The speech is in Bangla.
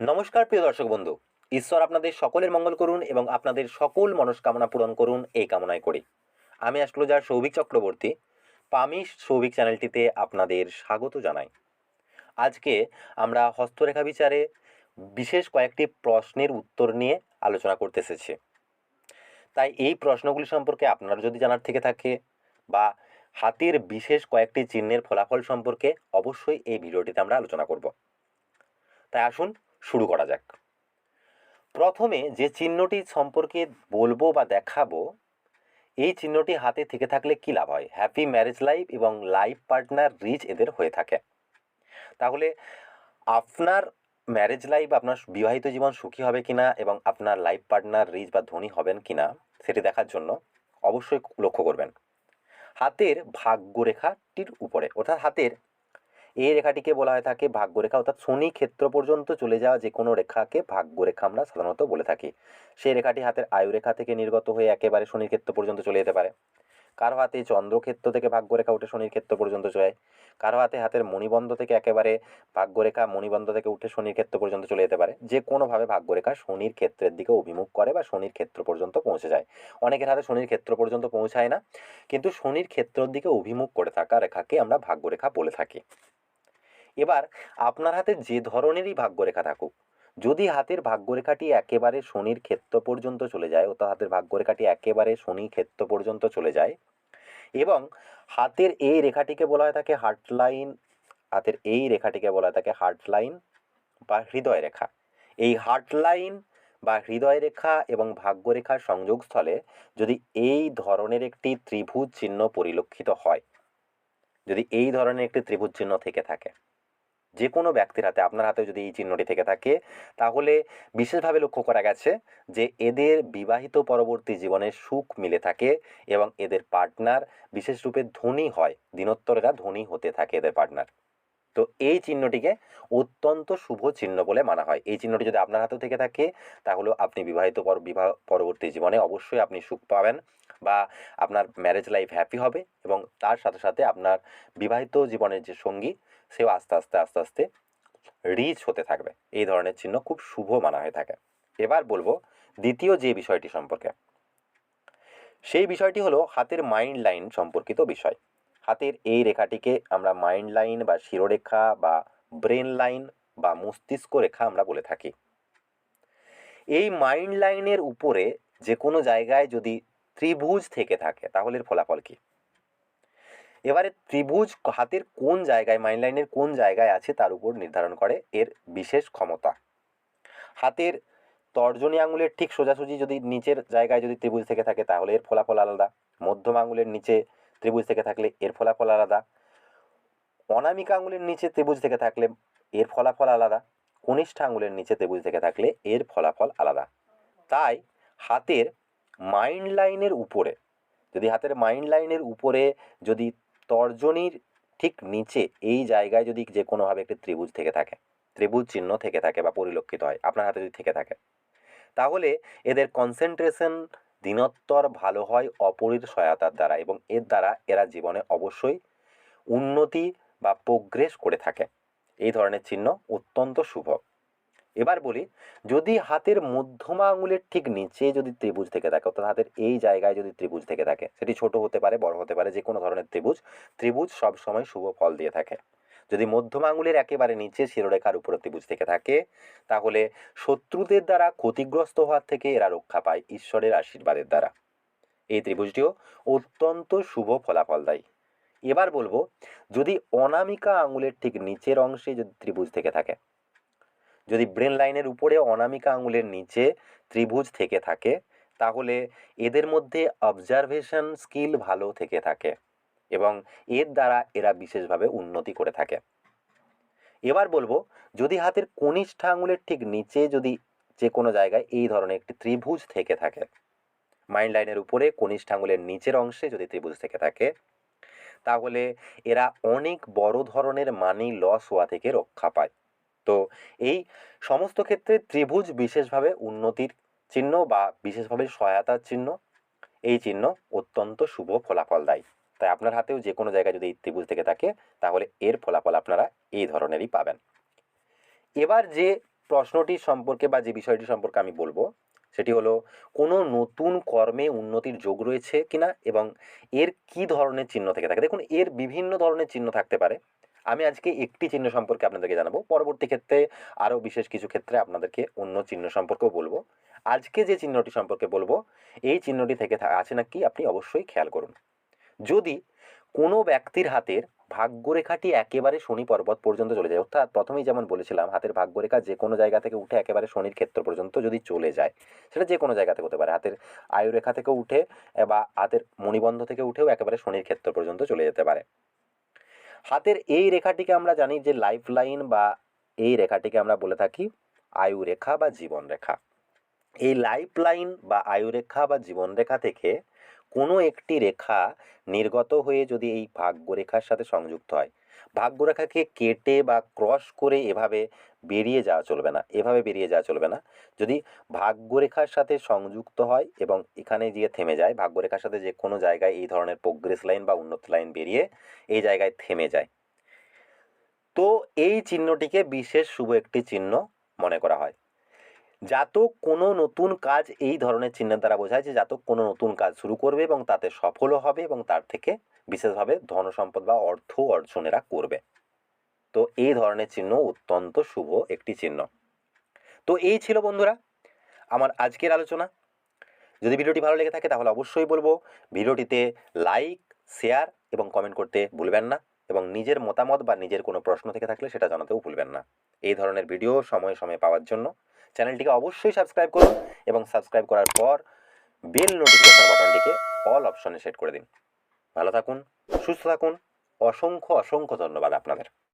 নমস্কার, প্রিয় দর্শক বন্ধু। ঈশ্বর আপনাদের সকলের মঙ্গল করুন এবং আপনাদের সকল মনস্কামনা পূরণ করুন এই কামনায় করি। আমি অ্যাস্ট্রোলজার সৌভিক চক্রবর্তী। পামিশ সৌভিক চ্যানেলটিতে আপনাদের স্বাগত জানাই। আজকে আমরা হস্তরেখা বিচারে বিশেষ কয়েকটি প্রশ্নের উত্তর নিয়ে আলোচনা করতে এসেছি। তাই এই প্রশ্নগুলি সম্পর্কে আপনার যদি জানার থেকে থাকে বা হাতের বিশেষ কয়েকটি চিহ্নের ফলাফল সম্পর্কে অবশ্যই এই ভিডিওটিতে আমরা আলোচনা করব। তাই আসুন শুরু করা যাক। প্রথমে যে চিহ্নটি সম্পর্কে বলব বা দেখাবো, এই চিহ্নটি হাতে থেকে থাকলে কী লাভ হয়? হ্যাপি ম্যারেজ লাইফ এবং লাইফ পার্টনার রিচ এদের হয়ে থাকে। তাহলে আপনার ম্যারেজ লাইফ আপনার বিবাহিত জীবন সুখী হবে কিনা এবং আপনার লাইফ পার্টনার রিচ বা ধনী হবেন কিনা সেটি দেখার জন্য অবশ্যই লক্ষ্য করবেন। হাতের ভাগ্যরেখাটির উপরে, অর্থাৎ হাতের এই রেখাটিকে বলা হয়ে থাকে ভাগ্যরেখা। অর্থাৎ শনি ক্ষেত্র পর্যন্ত চলে যাওয়া যে কোনো রেখাকে ভাগ্যরেখা আমরা সাধারণত বলে থাকি। সেই রেখাটি হাতের আয়ুরেখা থেকে নির্গত হয়ে একেবারে শনির ক্ষেত্র পর্যন্ত চলে যেতে পারে। কারও হাতে চন্দ্রক্ষেত্র থেকে ভাগ্যরেখা উঠে শনির ক্ষেত্র পর্যন্ত যায়। কারও হাতে হাতের মণিবন্ধ থেকে একেবারে ভাগ্যরেখা মণিবন্ধ থেকে উঠে শনির ক্ষেত্র পর্যন্ত চলে যেতে পারে। যে কোনোভাবে ভাগ্যরেখা শনির ক্ষেত্রের দিকে অভিমুখ করে বা শনির ক্ষেত্র পর্যন্ত পৌঁছে যায়। অনেকের হাতে শনির ক্ষেত্র পর্যন্ত পৌঁছায় না, কিন্তু শনির ক্ষেত্রের দিকে অভিমুখ করে থাকা রেখাকে আমরা ভাগ্যরেখা বলে থাকি। এবার আপনার হাতে যে ধরনেরই ভাগ্যরেখা থাকুক, যদি হাতের ভাগ্যরেখাটি একেবারে শনির ক্ষেত্র পর্যন্ত চলে যায়, অর্থাৎ হাতের ভাগ্যরেখাটি একেবারে শনি ক্ষেত্র পর্যন্ত চলে যায় এবং হাতের এই রেখাটিকে বলা হয় থাকে হার্ট লাইন হাতের এই রেখাটিকে বলা হয় থাকে হার্ট লাইন বা হৃদয় রেখা। এই হার্ট লাইন বা হৃদয় রেখা এবং ভাগ্যরেখার সংযোগস্থলে যদি এই ধরনের একটি ত্রিভুজ চিহ্ন পরিলক্ষিত হয়, যদি এই ধরনের একটি ত্রিভুজ চিহ্ন থেকে থাকে যে কোনো ব্যক্তির হাতে, আপনার হাতে যদি এই চিহ্নটি থেকে থাকে, তাহলে বিশেষভাবে লক্ষ্য করা গেছে যে এদের বিবাহিত পরবর্তী জীবনে সুখ মিলে থাকে এবং এদের পার্টনার বিশেষ রূপে ধনী হয়। দিনোত্তরেরা ধনী হতে থাকে এদের পার্টনার তো এই চিহ্নটিকে অত্যন্ত শুভ চিহ্ন বলে মানা হয়। এই চিহ্নটি যদি আপনার হাতেও থেকে থাকে, তাহলেও আপনি বিবাহিত পর, বিবাহ পরবর্তী জীবনে অবশ্যই আপনি সুখ পাবেন বা আপনার ম্যারেজ লাইফ হ্যাপি হবে এবং তার সাথে সাথে আপনার বিবাহিত জীবনের যে সঙ্গী, সেও আস্তে আস্তে আস্তে আস্তে রিচ হতে থাকবে। এই ধরনের চিহ্ন খুব শুভ মানা হয়ে থাকে। এবার বলব দ্বিতীয় যে বিষয়টি সম্পর্কে। সেই বিষয়টি হলো হাতের মাইন্ড লাইন সম্পর্কিত বিষয়। হাতের এই রেখাটিকে আমরা মাইন্ড লাইন বা শিরোরেখা বা ব্রেন লাইন বা মস্তিষ্ক রেখা আমরা বলে থাকি। এই মাইন্ড লাইনের উপরে যে কোনো জায়গায় যদি ত্রিভুজ থেকে থাকে, তাহলে এর ফলাফল কী? এবারে ত্রিভুজ হাতের কোন জায়গায় মাইন্ড লাইনের কোন জায়গায় আছে তার উপর নির্ধারণ করে এর বিশেষ ক্ষমতা। হাতের তর্জনী আঙুলের ঠিক সোজাসুজি যদি নিচের জায়গায় যদি ত্রিভুজ থেকে থাকে, তাহলে এর ফলাফল আলাদা। মধ্যম আঙুলের নিচে ত্রিভুজ থেকে থাকলে এর ফলাফল আলাদা। অনামিকা আঙুলের নিচে ত্রিভুজ থেকে থাকলে এর ফলাফল আলাদা। কনিষ্ঠ আঙুলের নিচে ত্রিভুজ থেকে থাকলে এর ফলাফল আলাদা। তাই হাতের মাইন্ড লাইনের উপরে, যদি হাতের মাইন্ড লাইনের উপরে যদি তর্জনীর ঠিক নিচে এই জায়গায় যদি যে কোনোভাবে একটি ত্রিভুজ থেকে থাকে, ত্রিভুজ চিহ্ন থেকে থাকে বা পরিলক্ষিত হয়, আপনার হাতে যদি থেকে থাকে, তাহলে এদের কনসেন্ট্রেশন দিনোত্তর ভালো হয় অপরের সহায়তার দ্বারা এবং এর দ্বারা এরা জীবনে অবশ্যই উন্নতি বা প্রোগ্রেস করে থাকে। এই ধরনের চিহ্ন অত্যন্ত শুভ। এবার বলি, যদি হাতের মধ্যমা আঙুলের ঠিক নিচে যদি ত্রিভুজ থেকে থাকে, অর্থাৎ হাতের এই জায়গায় যদি ত্রিভুজ থেকে থাকে, সেটি ছোট হতে পারে, বড় হতে পারে যে কোনো ধরনের ত্রিভুজ ত্রিভুজ সবসময় শুভ ফল দিয়ে থাকে। যদি মধ্যম আঙুলের একেবারে নিচে শিরোরেখার উপরে ত্রিভুজ থেকে থাকে, তাহলে শত্রুদের দ্বারা ক্ষতিগ্রস্ত হওয়ার থেকে এরা রক্ষা পায় ঈশ্বরের আশীর্বাদের দ্বারা। এই ত্রিভুজটিও অত্যন্ত শুভ ফলাফল দেয়। এবার বলব, যদি অনামিকা আঙুলের ঠিক নিচের অংশে যদি ত্রিভুজ থেকে থাকে, যদি ব্রেন লাইনের উপরে অনামিকা আঙুলের নিচে ত্রিভুজ থেকে থাকে, তাহলে এদের মধ্যে অবজারভেশন স্কিল ভালো থেকে থাকে। এবং এর দ্বারা এরা বিশেষভাবে উন্নতি করে থাকে। এবার বলব, যদি হাতের কনিষ্ঠ আঙুলের ঠিক নিচে যদি যে কোনো জায়গায় এই ধরনের একটি ত্রিভুজ থেকে থাকে, মাইন্ড লাইনের উপরে কনিষ্ঠ আঙুলের নিচের অংশে যদি ত্রিভুজ থেকে থাকে, তাহলে এরা অনেক বড় ধরনের মানি লস হওয়া থেকে রক্ষা পায়। তো এই সমস্ত ক্ষেত্রে ত্রিভুজ বিশেষভাবে উন্নতির চিহ্ন বা বিশেষভাবে সহায়তার চিহ্ন, এই চিহ্ন অত্যন্ত শুভ ফলাফল দেয়। তাই আপনার হাতেও যে কোনো জায়গায় যদি এই ত্রিভুজ থেকে থাকে, তাহলে এর ফলাফল আপনারা এই ধরনেরই পাবেন। এবার যে প্রশ্নটি সম্পর্কে বা যে বিষয়টি সম্পর্কে আমি বলব, সেটি হলো, কোনো নতুন কর্মে উন্নতির যোগ রয়েছে কিনা এবং এর কি ধরনের চিহ্ন থেকে থাকে? দেখুন, এর বিভিন্ন ধরনের চিহ্ন থাকতে পারে। আমি আজকে একটি চিহ্ন সম্পর্কে আপনাদেরকে জানাব। পরবর্তী ক্ষেত্রে আরও বিশেষ কিছু ক্ষেত্রে আপনাদেরকে অন্য চিহ্ন সম্পর্কেও বলব। আজকে যে চিহ্নটি সম্পর্কে বলব, এই চিহ্নটি থেকে আছে নাকি আপনি অবশ্যই খেয়াল করুন। যদি কোনো ব্যক্তির হাতের ভাগ্যরেখাটি একেবারে শনি পর্বত পর্যন্ত চলে যায়, অর্থাৎ প্রথমেই যেমন বলেছিলাম, হাতের ভাগ্যরেখা যে কোনো জায়গা থেকে উঠে একেবারে শনির ক্ষেত্র পর্যন্ত যদি চলে যায়, সেটা যে কোনো জায়গা থেকে হতে পারে। হাতের আয়ুরেখা থেকে উঠে বা হাতের মণিবন্ধ থেকে উঠেও একেবারে শনির ক্ষেত্র পর্যন্ত চলে যেতে পারে। হাতের এই রেখাটিকে আমরা জানি যে লাইফ লাইন বা এই রেখাটিকে আমরা বলে থাকি আয়ু রেখা বা জীবন রেখা এই লাইফ লাইন বা আয়ু রেখা বা জীবন রেখা থেকে কোনো একটি রেখা নির্গত হয়ে যদি এই ভাগ্যরেখার সাথে সংযুক্ত হয়, ভাগ্যরেখাকে কেটে বা ক্রস করে এভাবে বেরিয়ে যাওয়া চলবে না, এভাবে বেরিয়ে যাওয়া চলবে না। যদি ভাগ্যরেখার সাথে সংযুক্ত হয় এবং এখানে গিয়ে থেমে যায়, ভাগ্যরেখার সাথে যে কোনো জায়গায় এই ধরনের প্রোগ্রেস লাইন বা উন্নত লাইন বেরিয়ে এই জায়গায় থেমে যায়। তো এই চিহ্নটিকে বিশেষ শুভ একটি চিহ্ন মনে করা হয়। জাতক কোনো নতুন কাজ এই ধরনের চিহ্নের দ্বারা বোঝায় যে জাতক কোনো নতুন কাজ শুরু করবে এবং তাতে সফলও হবে এবং তার থেকে বিশেষভাবে ধন সম্পদ বা অর্থ অর্জনেরা করবে। তো এই ধরনের চিহ্ন অত্যন্ত শুভ একটি চিহ্ন। তো এই ছিল বন্ধুরা আমার আজকের আলোচনা। যদি ভিডিওটি ভালো লেগে থাকে তাহলে অবশ্যই বলব ভিডিওটিতে লাইক, শেয়ার এবং কমেন্ট করতে ভুলবেন না এবং নিজের মতামত বা নিজের কোনো প্রশ্ন থেকে থাকলে সেটা জানাতেও ভুলবেন না। এই ধরনের ভিডিও সময়ে সময়ে পাওয়ার জন্য চ্যানেলটিকে অবশ্যই সাবস্ক্রাইব করুন এবং সাবস্ক্রাইব করার পর বেল নোটিফিকেশন বাটনটিকে অল অপশনে সেট করে দিন। ভালো থাকুন, সুস্থ থাকুন। অসংখ্য অসংখ্য ধন্যবাদ আপনাদের।